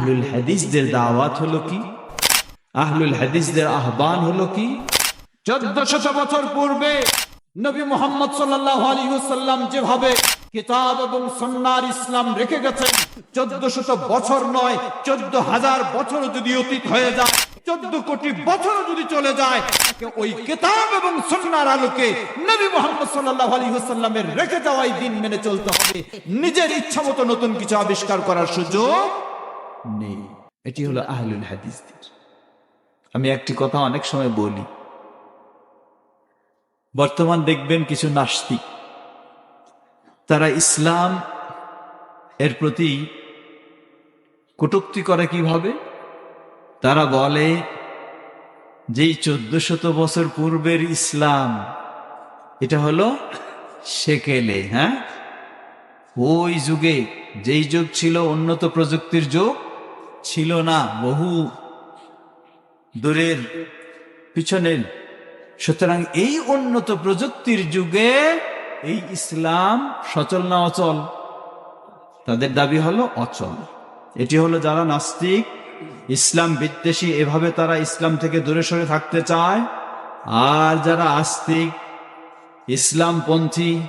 আহলুল হাদিসদের দাওয়াত হলো কি? আহলুল হাদিসদের আহ্বান হলো কি? চোদ্দ শত বছর পূর্বে নবী মোহাম্মদ সাল্লাহ আলী সাল্লাম যেভাবে কিতাব এবং সন্ন্যার ইসলাম রেখে গেছেন চোদ্দ শত বছর নয়, চোদ্দ হাজার বছর যদি অতীত হয়ে যায়, চোদ্দ কোটি বছর যদি চলে যায় ওই কিতাব এবং সন্ন্যার আলোকে নবী মোহাম্মদ সাল্লাহ আলী সাল্লামের রেখে যাওয়াই দিন মেনে চলতে হবে। নিজের ইচ্ছা মতো নতুন কিছু আবিষ্কার করার সুযোগ নেই। এটি হলো আহলুল হাদিসদের। আমি একটি কথা অনেক সময় বলি। বর্তমান দেখবেন কিছু নাস্তিক। তারা ইসলাম এর প্রতি কটুক্তি করে কীভাবে? তারা বলে যেই চোদ্দ শত বছর পূর্বের ইসলাম এটা হলো সেকেলে হ্যাঁ? ওই যুগে যেই যুগ ছিল উন্নত প্রযুক্তির যুগ ছিল না, বহু দূরের পিছনের সুতরাং এই উন্নত প্রযুক্তির যুগে এই ইসলাম সচল না অচল? তাদের দাবি হলো অচল। এটি হলো যারা নাস্তিক, ইসলাম বিদ্বেষী, এভাবে তারা ইসলাম থেকে দূরে সরে থাকতে চায়। আর যারা আস্তিক, ইসলামপন্থী,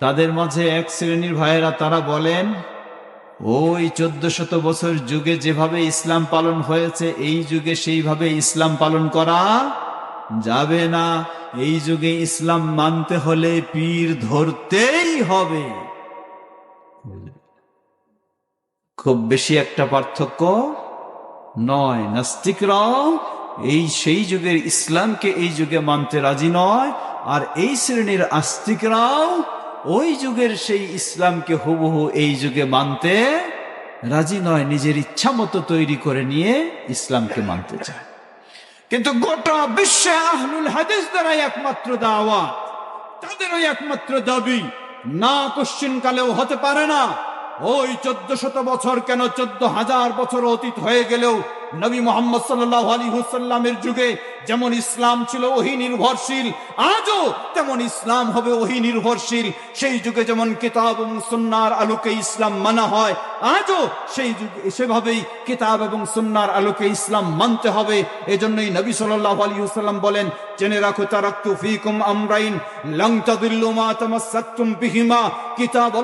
তাদের মাঝে এক শ্রেণির ভাইয়েরা তারা বলেন ওই চোদ্দ শত বছর যুগে যেভাবে ইসলাম পালন হয়েছে, এই যুগে সেইভাবে ইসলাম পালন করা যাবে না। এই যুগে ইসলাম মানতে হলে পীর ধরতেই হবে। খুব বেশি একটা পার্থক্য নয়। নাস্তিকরাও এই সেই যুগের ইসলামকে এই যুগে মানতে রাজি নয়। আর এই শ্রেণির আস্তিকরাও ওই যুগের সেই ইসলামকে হুবহু এই যুগে মানতে রাজি নয়, নিজের ইচ্ছা মতো তৈরি করে নিয়ে ইসলামকে মানতে চায়। কিন্তু গোটা বিশ্বে আহলুল হাদিস দ্বারাই একমাত্র দাওয়াত, তাদেরই একমাত্র দাবি, না কোশ্চিন কালেও হতে পারে না, ওই চোদ্দ শত বছর কেন চোদ্দ হাজার বছর অতীত হয়ে গেলেও নবী মোহাম্মদ সাল্লাহ আলী হুসাল্লামের যুগে যেমন ইসলাম ছিল ওহি নির্ভরশীল, আজও তেমন ইসলাম হবে ওহি নির্ভরশীল। সেই যুগে যেমন কিতাব এবং সুন্নার আলোকে ইসলাম মানা হয়, আজও সেই যুগে সেভাবেই কিতাব এবং সুন্নার আলোকে ইসলাম মানতে হবে। এজন্যই নবী সাল্লাহ আলী হুসাল্লাম বলেন, জেনে রাখো তারাক্তু ফিকুম আমরাইন, লং কিতাব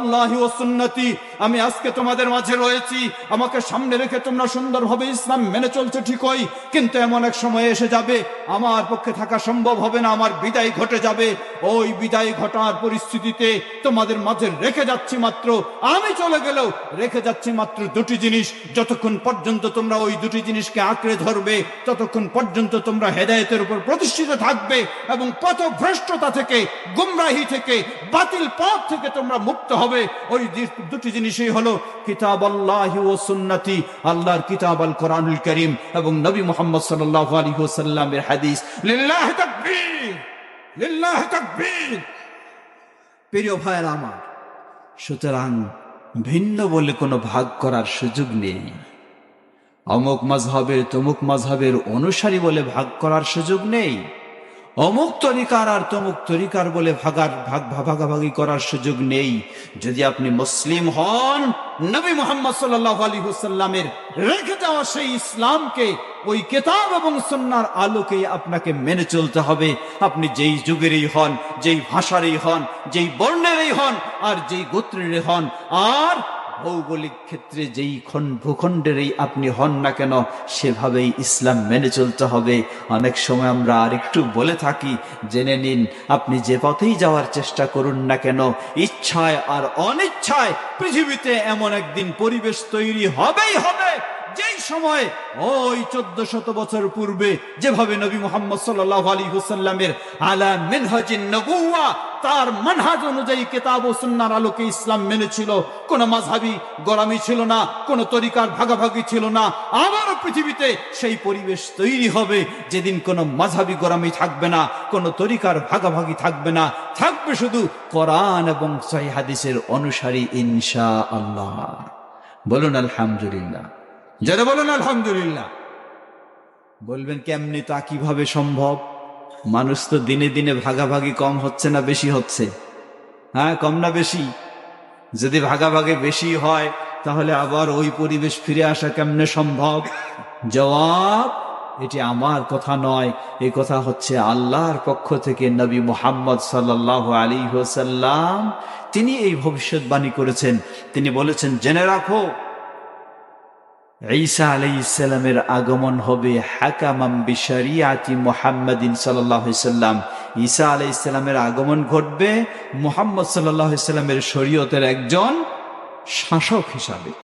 আমি আজকে তোমাদের মাঝে রয়েছি, আমাকে সামনে রেখে তোমরা সুন্দরভাবে ইসলাম মেনে চলছো ঠিকই, কিন্তু এমন এক সময় এসে যাবে, আমার পক্ষে থাকা সম্ভব হবে না, আমার বিদায় ঘটে যাবে। ওই বিদায় ঘটার পরিস্থিতিতে তোমাদের মাঝে রেখে যাচ্ছি মাত্র, আমি চলে গেলেও রেখে যাচ্ছি মাত্র দুটি জিনিস। যতক্ষণ পর্যন্ত তোমরা ওই দুটি জিনিসকে আঁকড়ে ধরবে, ততক্ষণ পর্যন্ত তোমরা হেদায়েতের উপর প্রতিষ্ঠিত থাকবে এবং পথভ্রষ্টতা থেকে, গুমরাহি থেকে, বাতিল পথ থেকে তোমরা মুক্ত হবে। ওই দুটি জিনিসই হলো কিতাব আল্লাহ ও সুন্নতি, আল্লাহর কিতাব আল কোরআনুল করিম এবং নবী মোহাম্মদ সাল্লাহ আলী হোসাল্লামের হাদিস। লিল্লাহ তাকবীর! লিল্লাহ প্রিয় ভাইয়ের আমার, সুতরাং ভিন্ন বলে কোনো ভাগ করার সুযোগ নেই। অমুক মাঝহবের তমুক মাঝহবের অনুসারী বলে ভাগ করার সুযোগ নেই। অমুক তরিকার আর তমুক তরিকার বলে ভাগার ভাগ ভাগাভাগি করার সুযোগ নেই। যদি আপনি মুসলিম হন, নবী মোহাম্মদ সাল্লাহ আলী হুসাল্লামের রেখে যাওয়া সেই ইসলামকে, ওই কেতাব এবং সন্ন্যার আলোকে আপনাকে মেনে চলতে হবে। আপনি যেই যুগেরই হন, যেই ভাষারই হন, যেই বর্ণেরই হন, আর যেই গোত্রেরই হন, আর ভৌগোলিক ক্ষেত্রে যেই খণ্ড, ভূখণ্ডেরই আপনি হন না কেন, সেভাবেই ইসলাম মেনে চলতে হবে। অনেক সময় আমরা আরেকটু বলে থাকি, জেনে নিন, আপনি যে পথেই যাওয়ার চেষ্টা করুন না কেন, ইচ্ছায় আর অনিচ্ছায় পৃথিবীতে এমন একদিন পরিবেশ তৈরি হবেই হবে। যেই সময়, ওই চোদ্দ শত বছর পূর্বে, যেভাবে নবী মোহাম্মদ সাল্লাহ আলী হুসাল্লামের আলা মেনহাজিন তার মানহাজ অনুযায়ী কেতাব ও সুন্নার আলোকে ইসলাম মেনেছিল কোন মাঝহাবি গোলামি ছিল না, কোন তরিকার ভাগাভাগি ছিল না। আবারও পৃথিবীতে সেই পরিবেশ তৈরি হবে যেদিন কোনো মাঝহাবি গোলামি থাকবে না, কোন তরিকার ভাগাভাগি থাকবে না। থাকবে শুধু কোরআন এবং সহি হাদিসের অনুসারী ইনশা আল্লাহ বলুন আলহামদুলিল্লাহ। যারা বলুন আলহামদুলিল্লাহ। বলবেন কেমনি তা কীভাবে সম্ভব? মানুষ তো দিনে দিনে ভাগাভাগি কম হচ্ছে না বেশি হচ্ছে। হ্যাঁ কম না বেশি? যদি ভাগাভাগি বেশি হয়, তাহলে আবার ওই পরিবেশ ফিরে আসা কেমনে সম্ভব? জবাব, এটি আমার কথা নয়। এই কথা হচ্ছে আল্লাহর পক্ষ থেকে নবী মোহাম্মদ সাল্লাহ আলী হোসাল্লাম তিনি এই ভবিষ্যৎবাণী করেছেন। তিনি বলেছেন, জেনে রাখো ঈসা আলি ইসাল্লামের আগমন হবে হাকামাম বিশারিয়াতি মোহাম্মদিন সাল্লাম। ঈসা আলি ইসলামের আগমন ঘটবে মোহাম্মদ সাল্লাহ ইসলামের শরীয়তের একজন শাসক হিসাবে।